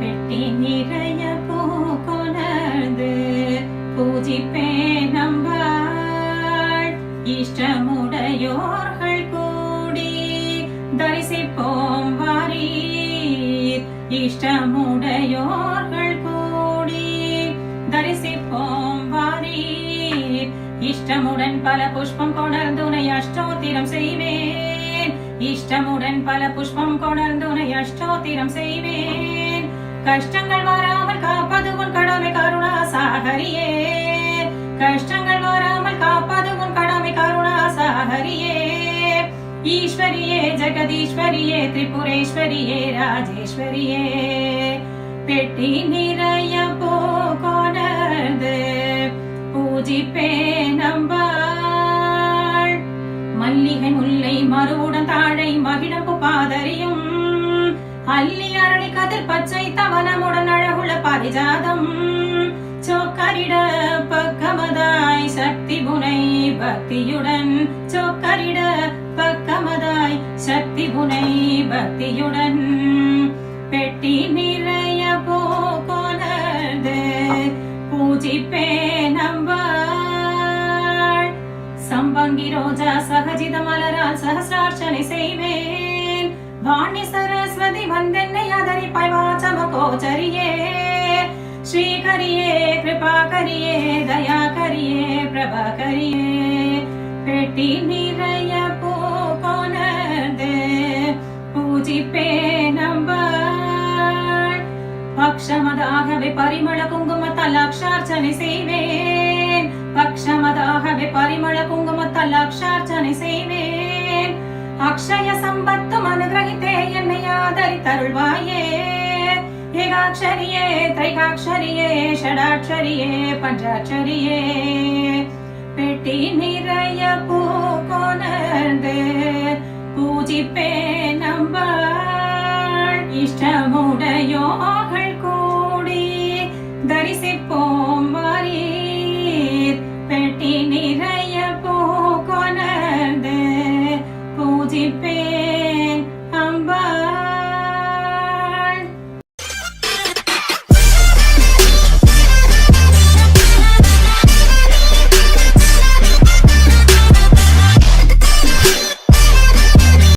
பெட்டி நிறைய பூ கொணர்ந்து பூஜிப்பே நம்ப இஷ்டமுடையோர்கள் கூடி தரிசிப்போம் வாரீர். இஷ்டமுடையோர்கள் கூடி தரிசிப்போம் வாரீர். இஷ்டமுடன் பல புஷ்பம் கொணர்ந்துனை அஷ்டோத்திரம் செய்வேன். இஷ்டமுடன் பல புஷ்பம் கொணர்ந்துனை அஷ்டோத்திரம் செய்வேன். கஷ்டங்கள் வராமல் காப்பது உன் கடமை கருணா சாகரியே. கஷ்டங்கள் வராமல் காப்பது உன் கடமை கருணா சாகரியே. ஈஸ்வரியே ஜெகதீஸ்வரியே திரிபுரேஸ்வரியே ராஜேஸ்வரியே. பெட்டி நிறைய போனது பூஜிப்பே நம்பாள் மல்லிகை முல்லை மறுவுடன் தாழை மகிழம்பு பாதறியும் அல்லி அரளி கதிர் பச்சை தவனமுடன் அழகுள்ள பாரிஜாதம். சோக்கரிட பக்கமதாய் சக்தி புனை பக்தியுடன். சோக்கரிட பக்கமதாய் சக்தி புனை பக்தியுடன். பெட்டி நிறைய போனது பூஜிப்பே நம்பாள். சம்பங்கி ரோஜா சகஜித மலரால் சகசிரார்ச்சனை செய்வேன். வாணி சரஸ்வதி வந்தென்னை அதரிப்பாய் வாசம கோச்சரியே ஸ்ரீகரியே கரியே பிரபா கரியே பெட்டி நிறைய பூகொணர்ந்து பூஜிப்பே நம்ப பக்ஷமதாகவே பரிமள குங்குமத்தால் அக்ஷார்ச்சனை செய்வேன் பக்ஷமதாகவே பரிமள குங்குமத்தால் அக்ஷார்ச்சனை செய்வேன் அக்ஷய சம்பத்து மன ஏகாட்சரியே தைகாட்சரியே ஷடாட்சரியே பஞ்சாட்சரியே. பெட்டி நிறைய பூ கொணர்ந்து பூஜிப்பே நம்ப இஷ்டமுடையோர்கள் கூடி தரிசிப்போம் மாறீர் பெட்டி நிறைய பூ கொணர்ந்து பூஜிப்பே